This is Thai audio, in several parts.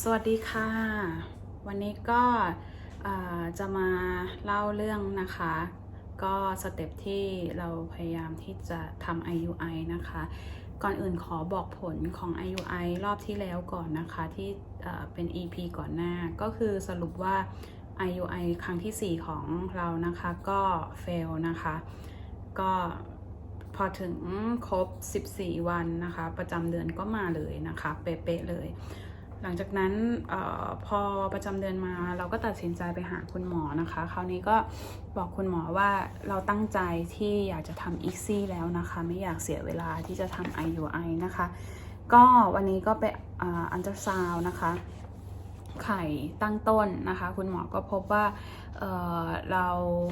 สวัสดีค่ะ วันนี้ก็จะมาเล่าเรื่องนะคะ ก็สเต็ปที่เราพยายามที่จะทำ IUI นะคะ ก่อนอื่นขอบอกผลของ IUI รอบที่แล้วก่อนนะคะ ที่เป็น EP ก่อนหน้าก็คือสรุปว่า IUI ครั้งทีสี่4 ของเรานะคะก็ fail นะคะ ก็พอถึงครบ 14 วันนะคะ ประจำเดือนก็มาเลยนะคะ เป๊ะๆเลย หลังจากนั้นออพอประจำเดือนมาเราก็ตัดสินใจไปหาคุณหมอนะคะ คราวนี้ก็บอกคุณหมอว่าเราตั้งใจที่อยากจะทำอีกซี่แล้วนะคะ ไม่อยากเสียเวลาที่จะทำ IUI นะคะ ก็วันนี้ก็ไปอันตราซาวนะคะไข่ตั้งต้นนะคะ คุณหมอก็พบว่าเเรา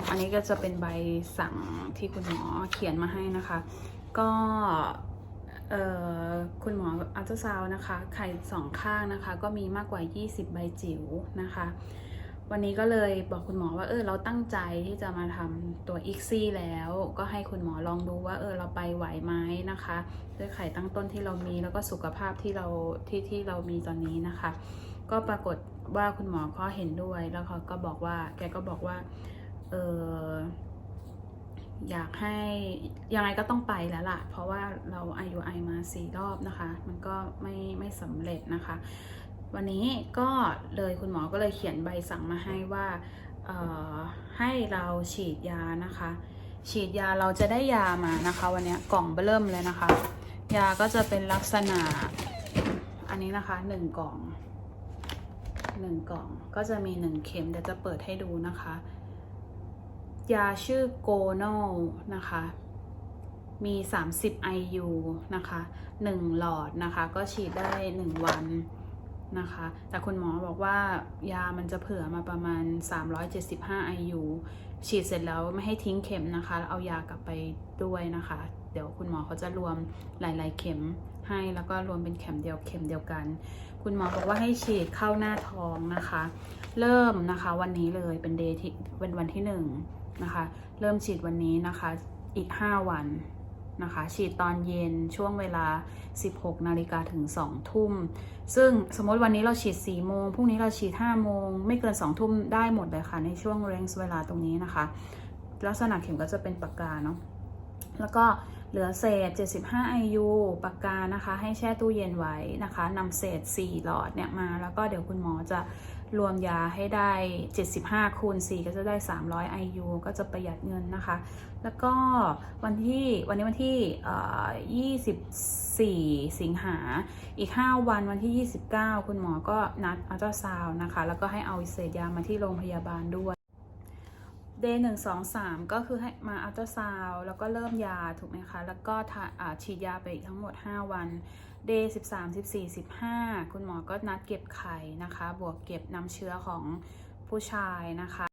อันนี้ก็จะเป็นใบสั่งที่คุณหมอเขียนมาให้นะคะ ก็ คุณหมออัลตราซาวนะคะ ไข่สองข้างนะคะ ก็มีมากกว่า 20 ใบจิ๋วนะคะ วันนี้ก็เลยบอกคุณหมอว่าเออเราตั้งใจที่จะมาทำตัวอีกซี่แล้ว ก็ให้คุณหมอลองดูว่าเออเราไปไหวไหมนะคะด้วยไข่ตั้งต้นที่เรามีแล้วก็สุขภาพที่เราที่ที่เรามีตอนนี้นะคะ ก็ปรากฏว่าคุณหมอก็เห็นด้วยแล้วเขาก็บอกว่าแกก็บอกว่าเออ อยากให้ยังไงก็ต้องไปแล้วล่ะ เพราะว่าเรา IUI มาสี่รอบนะคะ มันก็ไม่ไม่สำเร็จนะคะ วันนี้ก็เลยคุณหมอก็เลยเขียนใบสั่งมาให้ว่าให้เราฉีดยานะคะ ฉีดยาเราจะได้ยามานะคะ วันนี้กล่องเบิ่มเลยนะคะ ยาก็จะเป็นลักษณะอันนี้นะคะหนึ่งกล่องหนึ่งกล่องก็จะมีหนึ่งเข็มเดี๋ยวจะเปิดให้ดูนะคะ ยาชื่อโกโนนะคะ มี 30 IU นะคะ 1 หลอดนะคะ ก็ฉีดได้ 1 วันนะคะ แต่คุณหมอบอกว่ายามันจะเผื่อมาประมาณ 375 IU ฉีดเสร็จแล้วไม่ให้ทิ้งเข็มนะคะ เอายากลับไปด้วยนะคะ เดี๋ยวคุณหมอเขาจะรวมหลาย ๆ เข็มให้แล้วก็รวมเป็นเข็มเดียวเข็มเดียวกัน คุณหมอบอกว่าให้ฉีดเข้าหน้าท้องนะคะ เริ่มนะคะวันนี้เลยเป็นเดย์ที่เป็นวันที่หนึ่ง นะคะ เริ่มฉีดวันนี้นะคะอีก 5 วันนะคะ ฉีดตอนเย็นช่วงเวลา 16 นาฬิกาถึง 2 ทุ่ม ซึ่งสมมติวันนี้เราฉีด 4 โมง พรุ่งนี้เราฉีด 5 โมง ไม่เกิน 2 ทุ่มได้หมดเลยค่ะ ในช่วงเรนจ์เวลาตรงนี้นะคะ ลักษณะเข็มก็จะเป็นปากกาเนาะ แล้วก็ เหลือเศษ 75 IU ปากกานะคะ ให้แช่ตู้เย็นไว้นะคะนำเศษ 4 หลอดเนี่ยมา แล้วก็เดี๋ยวคุณหมอจะรวมยาให้ได้ 75 คูณ 4 ก็จะได้ 300 IU ก็จะประหยัดเงินนะคะ แล้วก็วันที่วันนี้วันที่ 24 สิงหา อีก 5 วันวันที่ 29 คุณหมอก็นัดอัลตราซาวนะคะ แล้วก็ให้เอาเศษยามาที่โรงพยาบาลด้วย เดย์หนึ่งสองสามก็คือให้มาอัลตราซาวแล้วก็เริ่มยาถูกไหมคะ แล้วก็ฉีดยาไปอีกทั้งหมด 5 วันเดย์สิบสามสิบสี่สิบห้าคุณหมอก็นัดเก็บไข่นะคะ บวกเก็บน้ำเชื้อของผู้ชายนะคะ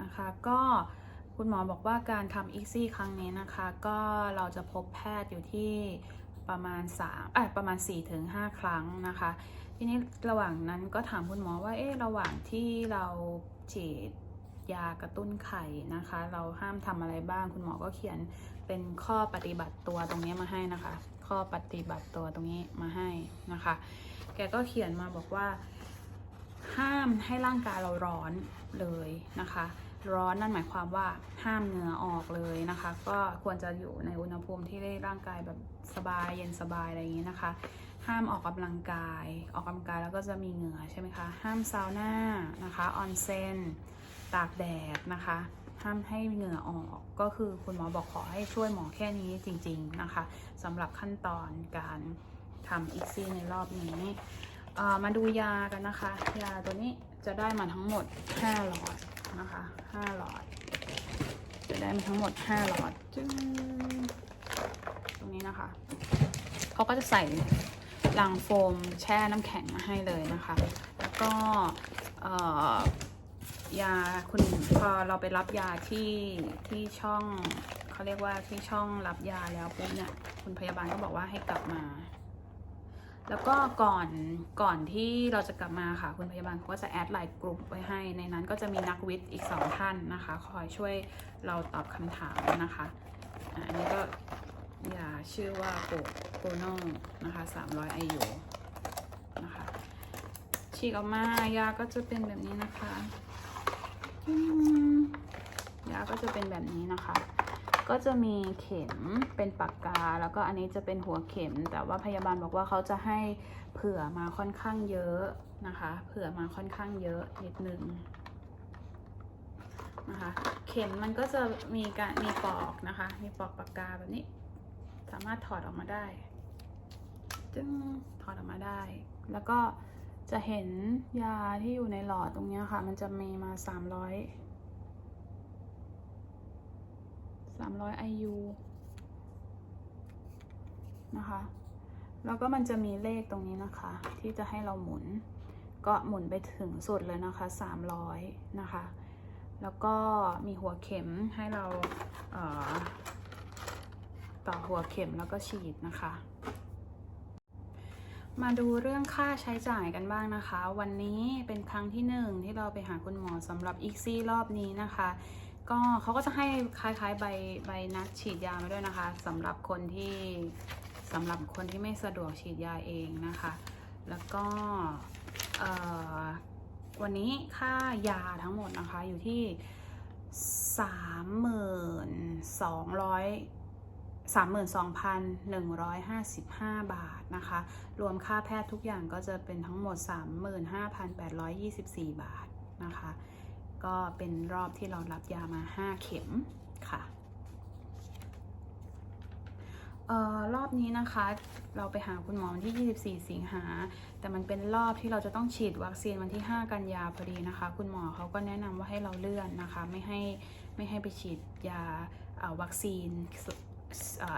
นะคะก็คุณหมอบอกว่าการทำอีกซี่ครั้งนี้นะคะ ก็เราจะพบแพทย์อยู่ที่ประมาณ3เอ่อประมาณ 4-5ครั้งนะคะ ทีนี้ระหว่างนั้นก็ถามคุณหมอว่าเอ๊ะระหว่างที่เราฉีด ยากระตุ้นไข่นะคะ เราห้ามทำอะไรบ้าง คุณหมอก็เขียนเป็นข้อปฏิบัติตัวตรงนี้มาให้นะคะ ข้อปฏิบัติตัวตรงนี้มาให้นะคะ แกก็เขียนมาบอกว่า ห้ามให้ร่างกายเราร้อนเลยนะคะ ร้อนนั่นหมายความว่าห้ามเหงื่อออกเลยนะคะ ก็ควรจะอยู่ในอุณหภูมิที่ได้ร่างกายแบบสบายเย็นสบายอะไรอย่างนี้นะคะห้ามออกกำลังกาย ออกกำลังกายแล้วก็จะมีเหงื่อใช่ไหมคะ ห้ามซาวน่านะคะ ออนเซน ตากแดดนะคะ ห้ามให้เหงื่อออกก็คือคุณหมอบอกขอให้ช่วยหมอแค่นี้จริง ๆนะคะสำหรับขั้นตอนการทำอีกซี่ในรอบนี้มาดูยากันนะคะ ยาตัวนี้จะได้มาทั้งหมด5หลอดนะคะ5หลอด จะได้มาทั้งหมด5หลอดจึ้งตรงนี้นะคะเขาก็จะใส่ลังโฟมแช่น้ำแข็งมาให้เลยนะคะ แล้วก็เอ่อ ยาคุณพอเราไปรับยาที่ที่ช่องเขาเรียกว่าที่ช่องรับยาแล้วปุ๊บเนี่ยคุณพยาบาลก็บอกว่าให้กลับมา แล้วก็ก่อนก่อนที่เราจะกลับมาค่ะ คุณพยาบาลเขาก็จะแอดไลน์กลุ่มไว้ให้ ในนั้นก็จะมีนักวิทย์อีกสองท่านนะคะ คอยช่วยเราตอบคำถามนะคะอันนี้ก็ยาชื่อว่าโกโกโนนะคะ300 IU นะคะฉีกออกมายาก็จะเป็นแบบนี้นะคะ อืมยาก็จะเป็นแบบนี้นะคะ ก็จะมีเข็มเป็นปากกา แล้วก็อันนี้จะเป็นหัวเข็ม แต่ว่าพยาบาลบอกว่าเขาจะให้เผื่อมาค่อนข้างเยอะนะคะ เผื่อมาค่อนข้างเยอะนิดนึงนะคะ เข็มมันก็จะมีการมีปอกนะคะ มีปอกปากกาแบบนี้ สามารถถอดออกมาได้จึงถอดออกมาได้ แล้วก็ จะเห็นยาที่อยู่ในหลอดตรงนี้ค่ะ มันจะมีมา 300 300 IU นะคะ แล้วก็มันจะมีเลขตรงนี้นะคะ ที่จะให้เราหมุน ก็หมุนไปถึงสุดเลยนะคะ 300 นะคะ แล้วก็มีหัวเข็มให้เราเต่อหัวเข็มแล้วก็ฉีดนะคะ มาดูเรื่องค่าใช้จ่ายกันบ้างนะคะ วันนี้เป็นครั้งที่หนึ่งที่เราไปหาคุณหมอสำหรับอีกซี่รอบนี้นะคะ ก็เขาก็จะให้คล้ายๆใบใบนัดฉีดยามาด้วยนะคะสำหรับคนที่สำหรับคนที่ไม่สะดวกฉีดยาเองนะคะ แล้วก็วันนี้ค่ายาทั้งหมดนะคะอยู่ที่ 32,100 32,155 บาทนะคะ รวมค่าแพทย์ทุกอย่างก็จะเป็นทั้งหมด 35,824 บาทนะคะ ก็เป็นรอบที่เรารับยามา 5 เข็มค่ะออรอบนี้นะคะเราไปหาคุณหมอวันที่ 24 สิงหา แต่มันเป็นรอบที่เราจะต้องฉีดวัคซีนวันที่ 5 กันยาพอดีนะคะ คุณหมอเขาก็แนะนำว่าให้เราเลื่อนนะคะ ไม่ให้ไม่ให้ไปฉีดยาวัคซีน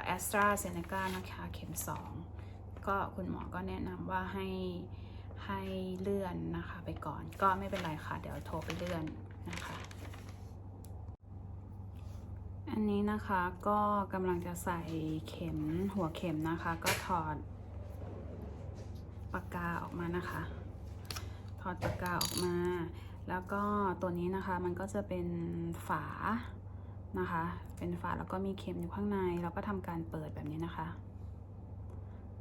แอสตราเซเนกานะคะเข็ม 2 ก็คุณหมอก็แนะนำว่าให้ให้เลื่อนนะคะไปก่อนก็ไม่เป็นไรค่ะเดี๋ยวโทรไปเลื่อนนะคะ อันนี้นะคะก็กำลังจะใส่เข็มหัวเข็มนะคะ ก็ถอดปากกาออกมานะคะ ถอดปากกาออกมา แล้วก็ตัวนี้นะคะมันก็จะเป็นฝานะคะ เป็นฝาแล้วก็มีเข็มอยู่ข้างใน เราก็ทำการเปิดแบบนี้นะคะ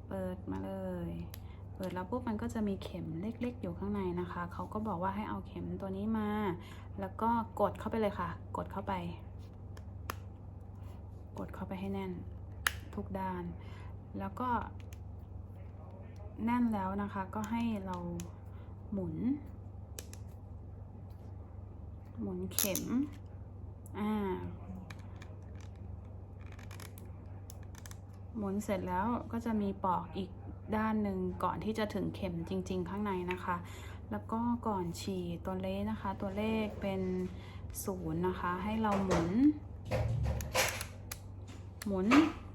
เปิดมาเลย เปิดแล้วปุ๊บมันก็จะมีเข็มเล็กๆ อยู่ข้างในนะคะ เขาก็บอกว่าให้เอาเข็มตัวนี้มา แล้วก็กดเข้าไปเลยค่ะ กดเข้าไป กดเข้าไปให้แน่นทุกด้าน แล้วก็แน่นแล้วนะคะก็ให้เราหมุน หมุนเข็ม อ่า หมุนเสร็จแล้วก็จะมีปอกอีกด้านหนึ่งก่อนที่จะถึงเข็มจริง ๆ ข้างในนะคะ แล้วก็ก่อนฉีดตัวเลขนะคะ ตัวเลขเป็นศูนย์นะคะ ให้เราหมุน หมุน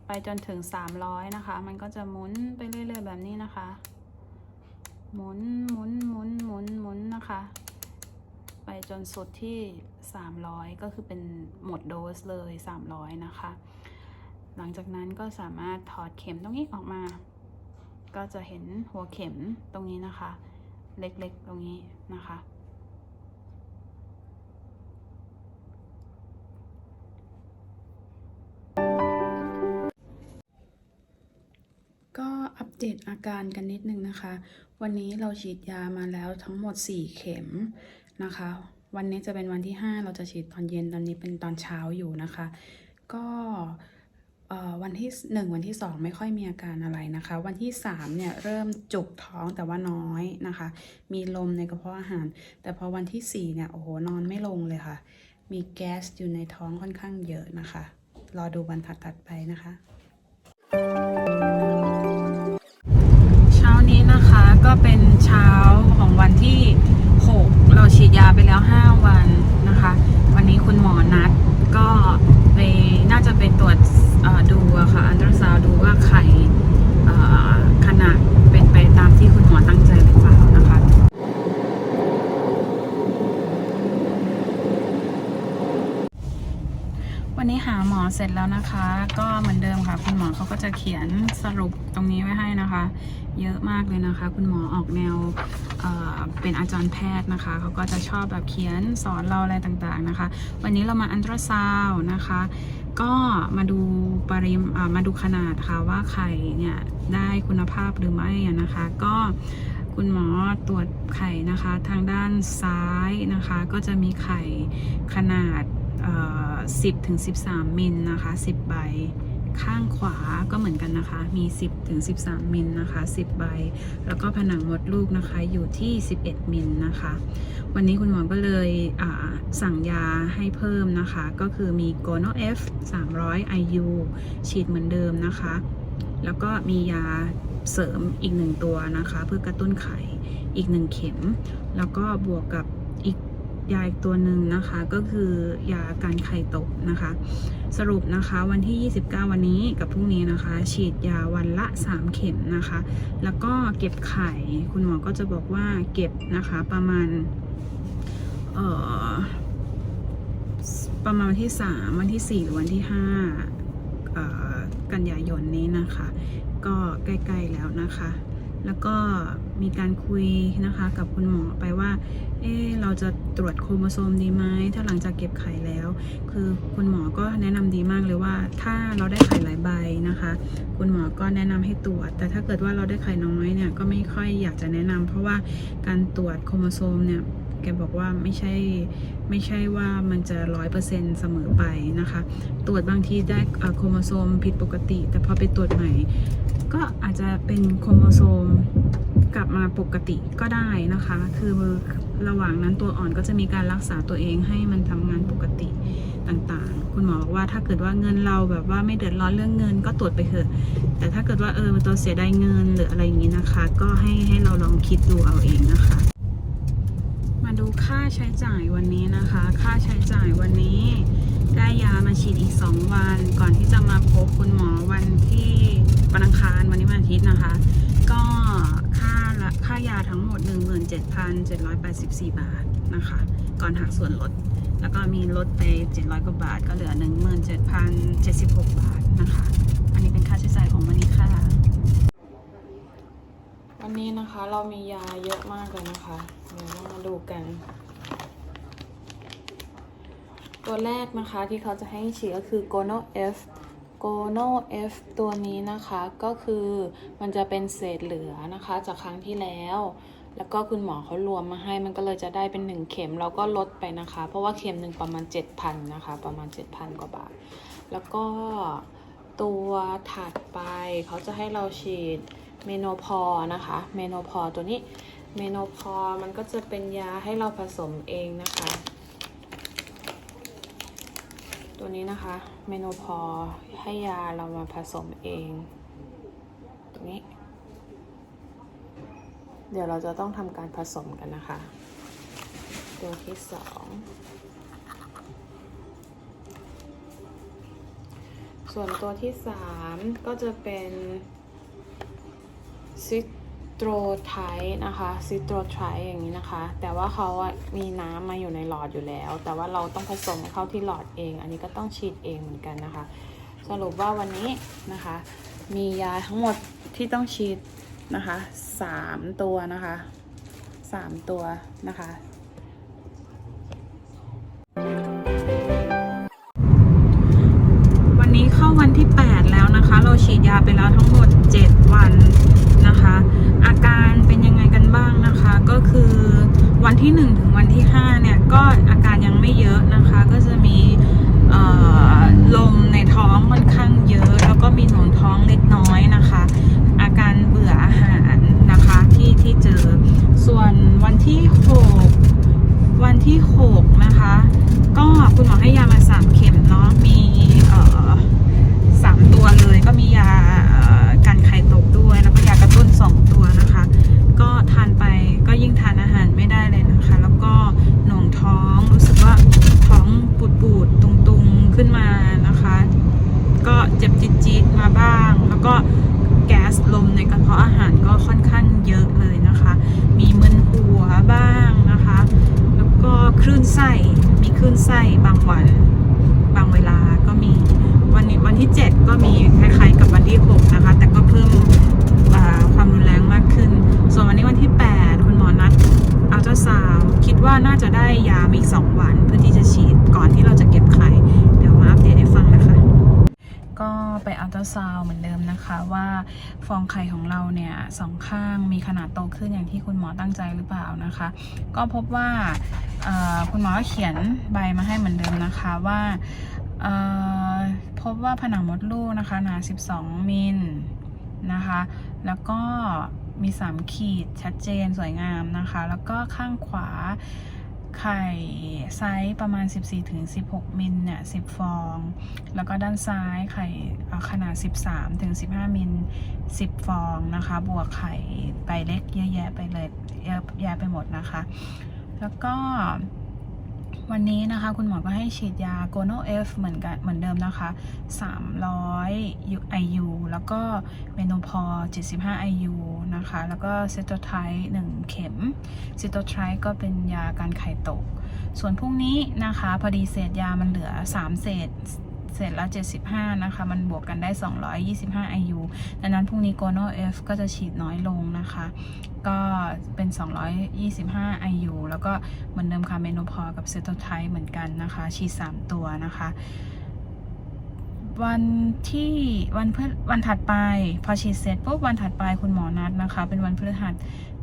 ไปจนถึง 300 นะคะ มันก็จะหมุนไปเรื่อย ๆ แบบนี้นะคะ หมุนหมุนหมุนหมุนหมุนนะคะ ไปจนสุดที่ 300 ก็คือเป็นหมดโดสเลย 300 นะคะ หลังจากนั้นก็สามารถถอดเข็มตรงนี้ออกมา ก็จะเห็นหัวเข็มตรงนี้นะคะ เล็กๆตรงนี้นะคะ ก็อัปเดตอาการกันนิดนึงนะคะ วันนี้เราฉีดยามาแล้วทั้งหมด 4 เข็มนะคะ วันนี้จะเป็นวันที่ 5 เราจะฉีดตอนเย็นตอนนี้เป็นตอนเช้าอยู่นะคะ ก็ วันที่ 1 วันที่ 2 ไม่ค่อยมีอาการอะไรนะคะ วันที่3เนี่ยเริ่มจุกท้องแต่ว่าน้อยนะคะ มีลมในกระเพาะอาหาร แต่พอวันที่4เนี่ยโอ้โหนอนไม่ลงเลยค่ะ มีแก๊สอยู่ในท้องค่อนข้างเยอะนะคะ รอดูวันถัดๆไปนะคะ เช้านี้นะคะก็เป็นเช้าของวันที่ 6 เราฉีดยาไปแล้ว 5 วันนะคะ วันนี้คุณหมอนัดก็ไปน่าจะไปตรวจเอ่อดูอะค่ะอันตราซาวดูว่าไข่เอ่อขนาดเป็นไปตามที่คุณหมอตั้งใจหรือเปล่านะคะ วันนี้หาหมอเสร็จแล้วนะคะ ก็เหมือนเดิมค่ะ คุณหมอเขาก็จะเขียน สรุปตรงนี้ไว้ให้นะคะ เยอะมากเลยนะคะ คุณหมอออกแนวเเป็นอาจารย์แพทย์นะคะ เขาก็จะชอบแบบเขียนสอนเราอะไรต่างๆนะคะ วันนี้เรามาอันตราซาวนะคะ ก็มาดูปริมามาดูขนาดค่ะว่าไข่เนี่ย ได้คุณภาพหรือไม่นะคะ ก็คุณหมอตรวจไข่นะคะ ทางด้านซ้ายนะคะ ก็จะมีไข่ขนาด 10-13 มิลนะคะ 10 ใบ ข้างขวาก็เหมือนกันนะคะ มี 10ถึง13 มิลนะคะ 10 ใบ แล้วก็ผนังมดลูกนะคะอยู่ที่ 11 มิลนะคะ วันนี้คุณหมอก็เลยสั่งยาให้เพิ่มนะคะ ก็คือมี g o n o F 300 IU ฉีดเหมือนเดิมนะคะ แล้วก็มียาเสริมอีกหนึ่งตัวนะคะ เพื่อกระตุ้นไข่อีกหนึ่งเข็ม แล้วก็บวกกับอีกยาอีกตัวหนึ่งนะคะ ก็คือยาการไข่ตกนะคะ สรุปนะคะวันที่ 29 วันนี้กับพรุ่งนี้นะคะ ฉีดยาวันละ 3 เข็มนะคะ แล้วก็เก็บไข่คุณหมอก็จะบอกว่าเก็บนะคะประมาณเอ่อประมาณวันที่ 3 วันที่ 4 หรือวันที่5กันยายนนี้นะคะ ก็ใกล้ ๆ แล้วนะคะ แล้วก็มีการคุยนะคะกับคุณหมอไปว่า เออเราจะตรวจโครโมโซมดีไหม ถ้าหลังจากเก็บไข่แล้ว คือคุณหมอก็แนะนำดีมากเลยว่า ถ้าเราได้ไข่หลายใบนะคะ คุณหมอก็แนะนำให้ตรวจ แต่ถ้าเกิดว่าเราได้ไข่น้อยเนี่ยก็ไม่ค่อยอยากจะแนะนำเพราะว่าการตรวจโครโมโซมเนี่ย แกบอกว่าไม่ใช่ไม่ใช่ว่ามันจะร้อยเปอร์เซ็นต์เสมอไปนะคะ ตรวจบางทีได้โครโมโซมผิดปกติ แต่พอไปตรวจใหม่ ก็อาจจะเป็นโครโมโซมกลับมาปกติก็ได้นะคะ คือระหว่างนั้นตัวอ่อนก็จะมีการรักษาตัวเองให้มันทำงานปกติต่างๆ คุณหมอบอกว่าถ้าเกิดว่าเงินเราแบบว่าไม่เดือดร้อนเรื่องเงินก็ตรวจไปเถอะ แต่ถ้าเกิดว่าเออตัวเสียดายเงินหรืออะไรอย่างนี้นะคะ ก็ให้ให้เราลองคิดดูเอาเองนะคะ ดูค่าใช้จ่ายวันนี้นะคะ ค่าใช้จ่ายวันนี้ ได้ยามาฉีดอีก 2 วัน ก่อนที่จะมาพบคุณหมอวันที่วันอังคารวันนี้วันอาทิตย์นะคะ ก็ค่าละค่ายาทั้งหมด 17,784 บาทนะคะ ก่อนหักส่วนลด แล้วก็มีลดไป 700 กว่าบาท ก็เหลือ 17,076 บาทนะคะ อันนี้เป็นค่าใช้จ่ายของวันนี้ค่ะ วันนี้นะคะเรามียาเยอะมากเลยนะคะ เดี๋ยวเรามาดูกัน ตัวแรกนะคะที่เขาจะให้ฉีดก็คือ Gono F Gono F ตัวนี้นะคะก็คือมันจะเป็นเศษเหลือนะคะจากครั้งที่แล้ว แล้วก็คุณหมอเขารวมมาให้มันก็เลยจะได้เป็น 1 เข็มเราก็ลดไปนะคะ เพราะว่าเข็มหนึ่งประมาณ 7,000นะคะประมาณ 7,000 กว่าบาท แล้วก็ตัวถัดไปเขาจะให้เราฉีด เมโนพอนะคะ เมโนพอตัวนี้เมโนพอมันก็จะเป็นยาให้เราผสมเองนะคะ ตัวนี้นะคะ เมโนพอให้ยาเรามาผสมเอง ตรงนี้ เดี๋ยวเราจะต้องทำการผสมกันนะคะ ตัวที่สองส่วนตัวที่สามก็จะเป็น ซิโตรไทนะคะซิโตรไทอย่างนี้นะคะ แต่ว่าเขาอะมีน้ำมาอยู่ในหลอดอยู่แล้ว แต่ว่าเราต้องผสมเข้าที่หลอดเอง อันนี้ก็ต้องฉีดเองเหมือนกันนะคะ สรุปว่าวันนี้นะคะ มียาทั้งหมดที่ต้องฉีดนะคะสามตัวนะคะสามตัวนะคะ วันนี้เข้าวันที่ 8 แล้วนะคะ เราฉีดยาไปแล้วทั้งหมด 7 วันนะคะ อาการเป็นยังไงกันบ้างนะคะ ก็คือวันที่ 1 ถึงวันที่ 5 เนี่ย ก็อาการยังไม่เยอะนะคะ ก็จะมีลมในท้องค่อนข้างเยอะ แล้วก็มีหนุนท้องเล็กน้อยนะคะ อาการเบื่ออาหารนะคะที่ที่เจอ ส่วนวันที่ 6 วันที่ 6 นะคะ ก็คุณหมอให้ยามา3เข็มเนาะมีเอ่อ one. ฟองไข่ของเราเนี่ยสองข้างมีขนาดโตขึ้นอย่างที่คุณหมอตั้งใจหรือเปล่านะคะ ก็พบว่าคุณหมอเขียนใบมาให้เหมือนเดิมนะคะว่าพบว่าผนังมดลูกนะคะหนา 12 มิลนะคะ แล้วก็มี 3 ขีดชัดเจนสวยงามนะคะ แล้วก็ข้างขวา ไข่ไซส์ประมาณ 14-16 มิลเนี่ย 10 ฟอง แล้วก็ด้านซ้ายไข่ขนาด 13-15 มิล 10 ฟองนะคะ บวกไข่ใบเล็กเยอะแยะไปเลยเยอะแยะไปหมดนะคะ แล้วก็ วันนี้นะคะคุณหมอก็ให้ฉีดยาโกโนเอฟเหมือนกันเหมือนเดิมนะคะ 300 IU แล้วก็เมโนพอ75 IU นะคะ แล้วก็เซโตไท1เข็มเซโตไทก็เป็นยาการไข่ตก ส่วนพรุ่งนี้นะคะ พอดีเศษยามันเหลือ 3 เศษ เศษละ75 นะคะ มันบวกกันได้ 225 IU ดังนั้นพรุ่งนี้โกโนเอฟก็จะฉีดน้อยลงนะคะ ก็เป็น 225 IU แล้วก็เหมือนเดิมค่ะเมโนพอกับเซโตไทเหมือนกันนะคะ ฉีด 3 ตัวนะคะ วันที่วันพฤวันถัดไป พอฉีดเสร็จปุ๊บวันถัดไปคุณหมอนัดนะคะ เป็นวันพฤหัส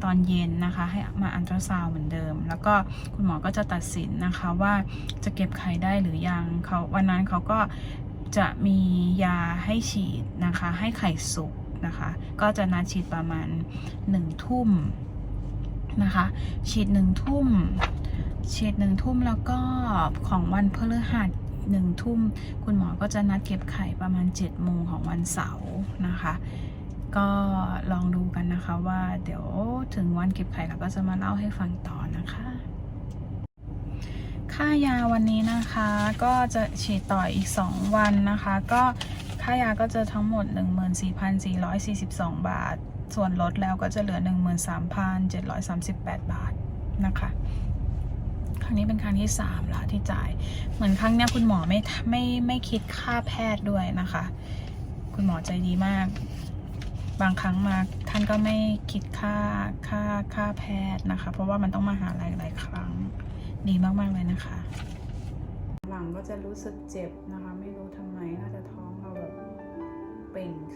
ตอนเย็นนะคะ ให้มาอันตราซาวเหมือนเดิม แล้วก็คุณหมอก็จะตัดสินนะคะว่าจะเก็บไข่ได้หรือยังเขาวันนั้นเขาก็จะมียาให้ฉีดนะคะ ให้ไข่สุกนะคะ ก็จะนัดฉีดประมาณหนึ่งทุ่มนะคะ ฉีดหนึ่งทุ่มฉีดหนึ่งทุ่มแล้วก็ของวันพฤหัสหนึ่งทุ่ม คุณหมอก็จะนัดเก็บไข่ประมาณ7จ็ดโมงของวันเสาร์นะคะ ก็ลองดูกันนะคะว่าเดี๋ยวถึงวันเก็บไข่เราก็จะมาเล่าให้ฟังต่อนะคะ ค่ายาวันนี้นะคะก็จะฉีดต่ออีก 2 วันนะคะ ก็ค่ายาก็จะทั้งหมด 14,442 บาท ส่วนลดแล้วก็จะเหลือ 13,738 บาทนะคะครั้งนี้เป็นครั้งที่สามละที่จ่าย เหมือนครั้งเนี้ยคุณหมอไม่ไม่ไม่คิดค่าแพทย์ด้วยนะคะ คุณหมอใจดีมาก บางครั้งมาท่านก็ไม่คิดค่าค่าค่าแพทย์นะคะ เพราะว่ามันต้องมาหาหลายหลายครั้งดีมากๆเลยนะคะ หลังก็จะรู้สึกเจ็บนะคะ ไม่รู้ทำไมน่าจะท้องเราแบบเป่งขึ้น